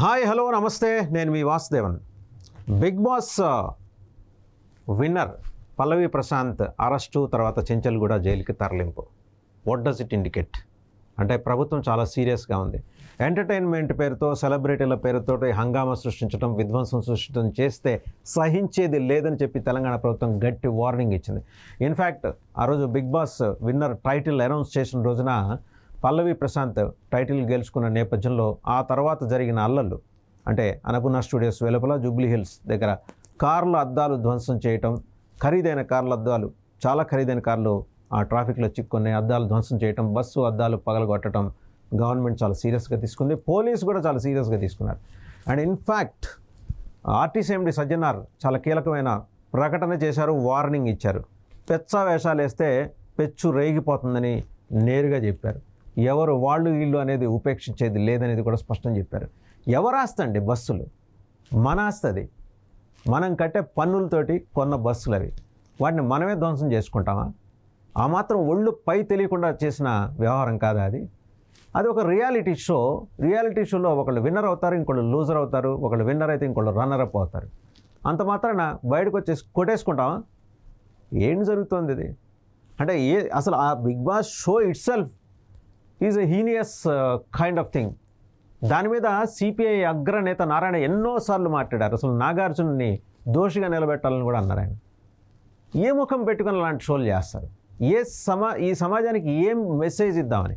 Hi hello నమస్తే. నేను మీ Vasudevan. Bigg Boss winner Pallavi Prashanth arrest తర్వాత చెంచల్గూడ జైలుకి తరలింపు. వాట్ డస్ ఇట్ ఇండికేట్ అంటే ప్రభుత్వం చాలా సీరియస్గా ఉంది. ఎంటర్టైన్మెంట్ పేరుతో సెలబ్రిటీల పేరుతో హంగామా సృష్టించడం విధ్వంసం సృష్టించడం చేస్తే సహించేది లేదని చెప్పి తెలంగాణ ప్రభుత్వం గట్టి వార్నింగ్ ఇచ్చింది. ఇన్ఫ్యాక్ట్ ఆ రోజు Bigg Boss winner title announce చేసిన రోజున పల్లవి ప్రశాంత్ టైటిల్ గెలుచుకున్న నేపథ్యంలో ఆ తర్వాత జరిగిన అల్లర్లు అంటే అన్నపూర్ణ స్టూడియోస్ వెలుపల జూబ్లీ హిల్స్ దగ్గర కార్ల అద్దాలు ధ్వంసం చేయటం ఖరీదైన కార్ల అద్దాలు చాలా ఖరీదైన కార్లు ఆ ట్రాఫిక్లో చిక్కుకునే అద్దాలు ధ్వంసం చేయటం బస్సు అద్దాలు పగలగొట్టడం గవర్నమెంట్ చాలా సీరియస్గా తీసుకుంది. పోలీసు కూడా చాలా సీరియస్గా తీసుకున్నారు. And in fact RTC MD Sajjanar చాలా కీలకమైన ప్రకటన చేశారు వార్నింగ్ ఇచ్చారు. పెచ్చా వేషాలు వేస్తే పెచ్చు రేగిపోతుందని నేరుగా చెప్పారు. ఎవరు వాళ్ళు వీళ్ళు అనేది ఉపేక్షించేది లేదనేది కూడా స్పష్టం చెప్పారు. ఎవరు ఆస్తండి బస్సులు? మన ఆస్తది మనం కట్టే పన్నులతోటి కొన్న బస్సులు అవి వాటిని మనమే ధ్వంసం చేసుకుంటామా? ఆ మాత్రం ఒళ్ళు పై తెలియకుండా చేసిన వ్యవహారం కాదా అది? అది ఒక రియాలిటీ షో. రియాలిటీ షోలో ఒకళ్ళు విన్నర్ అవుతారు ఇంకొకళ్ళు లూజర్ అవుతారు ఒకళ్ళు విన్నర్ అయితే ఇంకొకళ్ళు రన్నర్ అప్ అవుతారు. అంత మాత్రాన బయటకు వచ్చేసి కొట్టేసుకుంటామా? ఏం జరుగుతుంది ఇది? అంటే ఏ అసలు ఆ big boss show itself is a heinous kind of thing దాని మీద సిపిఐ అగ్రనేత నారాయణ ఎన్నోసార్లు మాట్లాడారు. అసలు నాగార్జునని దోషిగా నిలబెట్టాలని కూడా అన్నారు ఆయన. ఏ ముఖం పెట్టుకుని అలాంటి షోలు చేస్తారు? ఏ సమా ఈ సమాజానికి ఏం మెసేజ్ ఇద్దామని?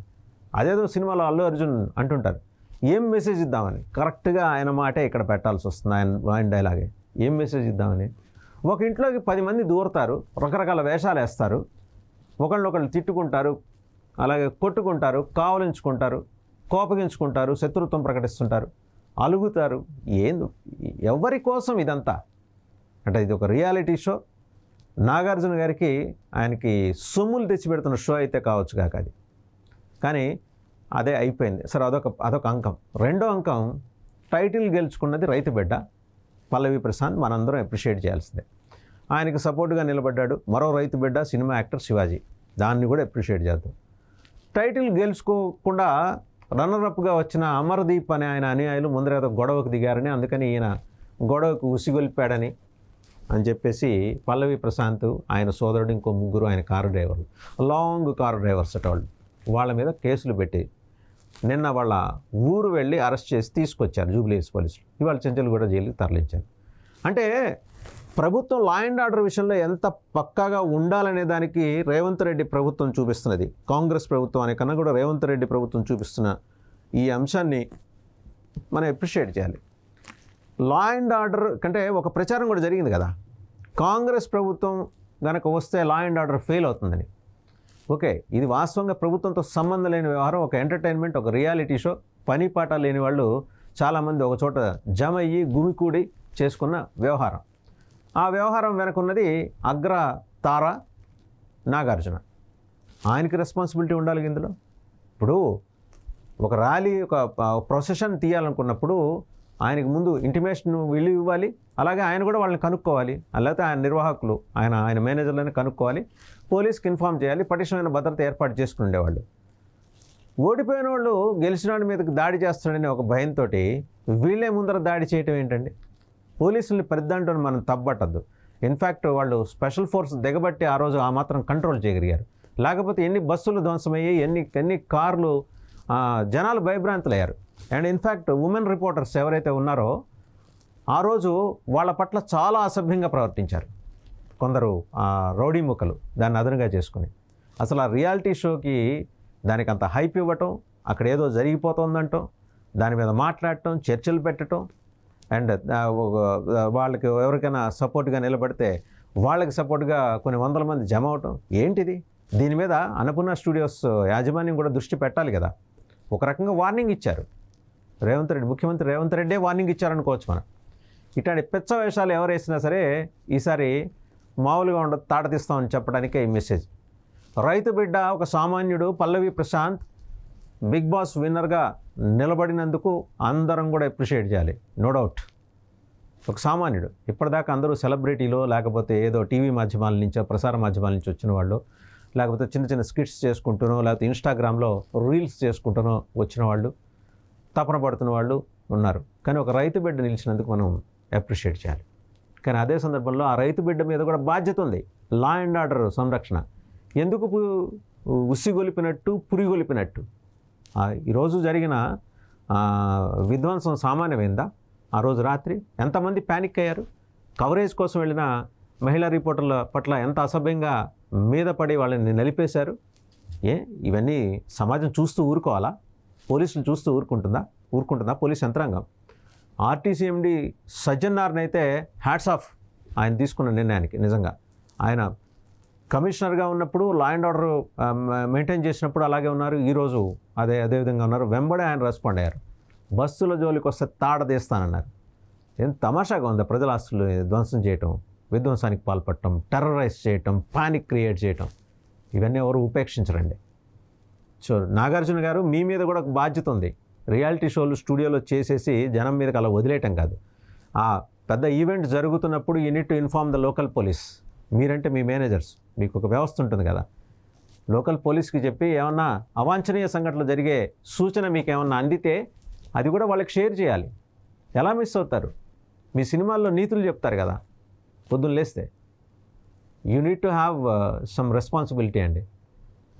అదేదో సినిమాలో అల్లు అర్జున్ అంటుంటారు. ఏం మెసేజ్ ఇద్దామని? కరెక్ట్గా ఆయన మాటే ఇక్కడ పెట్టాల్సి వస్తుంది. ఆయన ఆయన డైలాగే ఏం. మెసేజ్ ఇద్దామని? ఒక ఇంట్లోకి పది మంది దూరతారు. రకరకాల వేషాలు వేస్తారు. ఒకళ్ళొకళ్ళు తిట్టుకుంటారు. అలాగే కొట్టుకుంటారు కావలించుకుంటారు కోపగించుకుంటారు శత్రుత్వం ప్రకటిస్తుంటారు. అలుగుతారు. ఏందు? ఎవరి కోసం ఇదంతా? అంటే ఇది ఒక రియాలిటీ షో. నాగార్జున గారికి ఆయనకి సొమ్ములు తెచ్చిపెడుతున్న షో అయితే కావచ్చు కాక అది. కానీ అదే అయిపోయింది. సరే అదొక అదొక అంకం. రెండో అంకం టైటిల్ గెలుచుకున్నది రైతు బిడ్డ పల్లవి ప్రశాంత్. మనందరం అప్రిషియేట్ చేయాల్సిందే. ఆయనకి సపోర్ట్గా నిలబడ్డాడు మరో రైతు బిడ్డ సినిమా యాక్టర్ శివాజీ. దాన్ని కూడా అప్రిషియేట్ చేద్దాం. టైటిల్ గెలుచుకోకుండా రన్నరప్గా వచ్చిన అమర్దీప్ అనే ఆయన అనుయాయులు ముందర గొడవకు దిగారని అందుకని ఈయన గొడవకు ఉసిగొల్పాడని అని చెప్పేసి పల్లవి ప్రశాంత్ ఆయన సోదరుడు ఇంకో ముగ్గురు ఆయన కారు డ్రైవర్లు లాంగ్ కారు డ్రైవర్స్ అట వాళ్ళు వాళ్ళ మీద కేసులు పెట్టి నిన్న వాళ్ళ ఊరు వెళ్ళి అరెస్ట్ చేసి తీసుకొచ్చారు జూబ్లీహిల్స్ పోలీసులు. ఇవాళ చెంచల్గూడ జైలుకి తరలించారు. అంటే ప్రభుత్వం లా అండ్ ఆర్డర్ విషయంలో ఎంత పక్కాగా ఉండాలనే దానికి రేవంత్ రెడ్డి ప్రభుత్వం చూపిస్తున్నది. కాంగ్రెస్ ప్రభుత్వం అనే కన్నా కూడా రేవంత్ రెడ్డి ప్రభుత్వం చూపిస్తున్న ఈ అంశాన్ని మనం అప్రిషియేట్ చేయాలి. లా అండ్ ఆర్డర్ కంటే ఒక ప్రచారం కూడా జరిగింది కదా. కాంగ్రెస్ ప్రభుత్వం కనుక వస్తే లా అండ్ ఆర్డర్ ఫెయిల్ అవుతుందని. ఓకే ఇది వాస్తవంగా ప్రభుత్వంతో సంబంధం లేని వ్యవహారం ఒక ఎంటర్టైన్మెంట్ ఒక రియాలిటీ షో పని పాట లేని వాళ్ళు చాలామంది ఒక చోట జమ అయ్యి గుమికూడి చేసుకున్న వ్యవహారం. ఆ వ్యవహారం వెనకున్నది అగ్ర తార నాగార్జున. ఆయనకి రెస్పాన్సిబిలిటీ ఉండాలి ఇందులో. ఇప్పుడు ఒక ర్యాలీ ఒక ప్రొసెషన్ తీయాలనుకున్నప్పుడు ఆయనకు ముందు ఇంటిమేషన్ వీళ్ళు ఇవ్వాలి అలాగే ఆయన కూడా వాళ్ళని కనుక్కోవాలి లేకపోతే ఆయన నిర్వాహకులు ఆయన ఆయన మేనేజర్లను కనుక్కోవాలి పోలీస్కి ఇన్ఫామ్ చేయాలి పటిష్టమైన భద్రత ఏర్పాటు చేసుకుని ఉండేవాళ్ళు ఓడిపోయిన వాళ్ళు గెలిచిన వాడి మీదకి దాడి చేస్తాడని ఒక భయంతో వీళ్ళే ముందర దాడి చేయటం ఏంటండి? పోలీసుల్ని పెద్దంటూ మనం తప్పట్టద్దు ఇన్ఫ్యాక్ట్ వాళ్ళు స్పెషల్ ఫోర్స్ దిగబట్టి ఆ రోజు ఆ మాత్రం కంట్రోల్ చేయగలిగారు. లేకపోతే ఎన్ని బస్సులు ధ్వంసమయ్యాయి ఎన్ని ఎన్ని కార్లు జనాలు భయభ్రాంతులయ్యారు. And in fact women reporters ఎవరైతే ఉన్నారో ఆ రోజు వాళ్ళ పట్ల చాలా అసభ్యంగా ప్రవర్తించారు. కొందరు రౌడీ ముక్కలు దాన్ని అదనుగా చేసుకుని. అసలు ఆ రియాలిటీ షోకి దానికి అంత హైప్ ఇవ్వటం అక్కడ ఏదో జరిగిపోతుందంటం దాని మీద మాట్లాడటం చర్చలు పెట్టడం అండ్ వాళ్ళకి ఎవరికైనా సపోర్ట్గా నిలబడితే వాళ్ళకి సపోర్ట్గా కొన్ని వందల మంది జమ అవటం ఏంటిది? దీని మీద అన్నపూర్ణ స్టూడియోస్ యాజమాన్యం కూడా దృష్టి పెట్టాలి కదా. ఒక రకంగా వార్నింగ్ ఇచ్చారు. రేవంత్ రెడ్డి ముఖ్యమంత్రి రేవంత్ రెడ్డే వార్నింగ్ ఇచ్చారనుకోవచ్చు మనం. ఇట్లాంటి పెచ్చ వేషాలు ఎవరు వేసినా సరే ఈసారి మామూలుగా ఉండదు తాట తీస్తామని చెప్పడానికే ఈ మెసేజ్. రైతు బిడ్డ ఒక సామాన్యుడు పల్లవి ప్రశాంత్ బిగ్ బాస్ విన్నర్గా నిలబడినందుకు అందరం కూడా అప్రిషియేట్ చేయాలి. నో డౌట్ ఒక సామాన్యుడు. ఇప్పటిదాకా అందరూ సెలబ్రిటీలో లేకపోతే ఏదో టీవీ మాధ్యమాల నుంచో ప్రసార మాధ్యమాల నుంచి వచ్చిన వాళ్ళు లేకపోతే చిన్న చిన్న స్కిట్స్ చేసుకుంటూనో లేకపోతే ఇన్స్టాగ్రామ్లో రీల్స్ చేసుకుంటూనో వచ్చిన వాళ్ళు తపన పడుతున్న వాళ్ళు ఉన్నారు. కానీ ఒక రైతు బిడ్డ నిలిచినందుకు మనం అప్రిషియేట్ చేయాలి. కానీ అదే సందర్భంలో ఆ రైతు బిడ్డ మీద కూడా బాధ్యత ఉంది. లా అండ్ ఆర్డర్ సంరక్షణ. ఎందుకు పు- ఉసిగొలిపినట్టు పురిగొలిపినట్టు? ఈరోజు జరిగిన విధ్వంసం సామాన్యమైందా? ఆ రోజు రాత్రి ఎంతమంది ప్యానిక్ అయ్యారు? కవరేజ్ కోసం వెళ్ళిన మహిళా రిపోర్టర్ల పట్ల ఎంత అసభ్యంగా మీద పడి వాళ్ళని నలిపేశారు? ఏ ఇవన్నీ సమాజం చూస్తూ ఊరుకోవాలా? పోలీసులు చూస్తూ ఊరుకుంటుందా? ఊరుకుంటుందా పోలీస్ యంత్రాంగం? ఆర్టీసీ ఎండి సజ్జన్నార్ని అయితే హ్యాట్స్ ఆఫ్ ఆయన తీసుకున్న నిర్ణయానికి నిజంగా. ఆయన కమిషనర్గా ఉన్నప్పుడు లా అండ్ ఆర్డర్ మెయింటైన్ చేసినప్పుడు అలాగే ఉన్నారు. ఈరోజు అదే అదే విధంగా ఉన్నారు. వెంబడే ఆయన రెస్పాండ్ అయ్యారు. బస్సుల జోలికి వస్తే తాడదీస్తానన్నారు ఎంత తమాషాగా ఉంది ప్రజల ఆస్తులు ధ్వంసం చేయటం విధ్వంసానికి పాల్పడటం టెర్రరైజ్ చేయటం పానిక్ క్రియేట్ చేయటం. ఇవన్నీ ఎవరు ఉపేక్షించరండి. సో నాగార్జున గారు మీ మీద కూడా ఒక బాధ్యత ఉంది. రియాలిటీ షోలు స్టూడియోలో చేసేసి జనం మీదకి అలా వదిలేయటం కాదు. ఆ పెద్ద ఈవెంట్ జరుగుతున్నప్పుడు you need to inform the local police మీరంటే మీ మేనేజర్స్ మీకు ఒక వ్యవస్థ ఉంటుంది కదా. లోకల్ పోలీస్కి చెప్పి ఏమన్నా అవాంఛనీయ సంఘటనలు జరిగే సూచన మీకు ఏమన్నా అందితే అది కూడా వాళ్ళకి షేర్ చేయాలి. ఎలా మిస్ అవుతారు? మీ సినిమాల్లో నీతులు చెప్తారు కదా. పొద్దున్న లేస్తే. You need to have some responsibility అండి.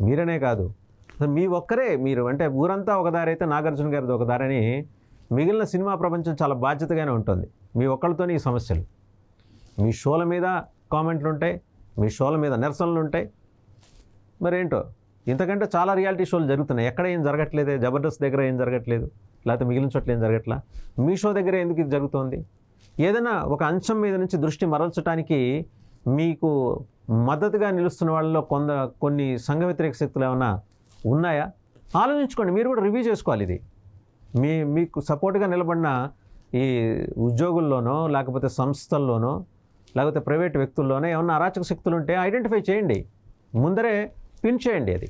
మీరనే కాదు. మీ ఒక్కరే మీరు అంటే ఊరంతా ఒక దారి అయితే నాగార్జున గారిది ఒక దారి అని మిగిలిన సినిమా ప్రపంచం చాలా బాధ్యతగానే ఉంటుంది. మీ ఒక్కళ్ళతోనే ఈ సమస్యలు. మీ షోల మీద కామెంట్లు ఉంటాయి మీ షోల మీద నిరసనలు ఉంటాయి మరేంటో ఇంతకంటే చాలా రియాలిటీ షోలు జరుగుతున్నాయి. ఎక్కడ ఏం జరగట్లేదే? జబర్దస్త్ దగ్గర ఏం జరగట్లేదు? లేకపోతే మిగిలిన చోట్ల ఏం జరగట్లా? మీ షో దగ్గర ఎందుకు ఇది జరుగుతోంది? ఏదైనా ఒక అంశం మీద నుంచి దృష్టి మరల్చడానికి మీకు మద్దతుగా నిలుస్తున్న వాళ్ళలో కొంద కొన్ని సంఘ వ్యతిరేక శక్తులు ఏమైనా ఉన్నాయా? ఆలోచించుకోండి. మీరు కూడా రివ్యూ చేసుకోవాలి ఇది. మీ మీకు సపోర్ట్గా నిలబడిన ఈ ఉద్యోగుల్లోనో లేకపోతే సంస్థల్లోనో లేకపోతే ప్రైవేట్ వ్యక్తుల్లోనే ఏమన్నా అరాచక శక్తులు ఉంటే ఐడెంటిఫై చేయండి. ముందరే పిన్ చేయండి అది.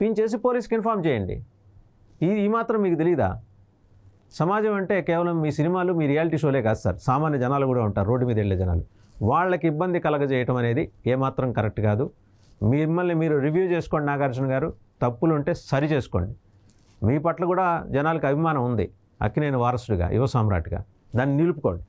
పిన్ చేసి పోలీస్కి ఇన్ఫామ్ చేయండి. ఇది ఈ మాత్రం మీకు తెలియదా సమాజం అంటే కేవలం మీ సినిమాలు మీ రియాలిటీ షోలే కాదు సార్. సామాన్య జనాలు కూడా ఉంటారు రోడ్డు మీద వెళ్ళే జనాలు. వాళ్ళకి ఇబ్బంది కలగజేయటం అనేది ఏమాత్రం కరెక్ట్ కాదు. మిమ్మల్ని మీరు రివ్యూ చేసుకోండి నాగార్జున గారు. తప్పులు ఉంటే సరి చేసుకోండి. మీ పట్ల కూడా జనాలకు అభిమానం ఉంది. అక్కినేని వారసుడిగా యువ సామ్రాట్గా. దాన్ని నిలుపుకోండి.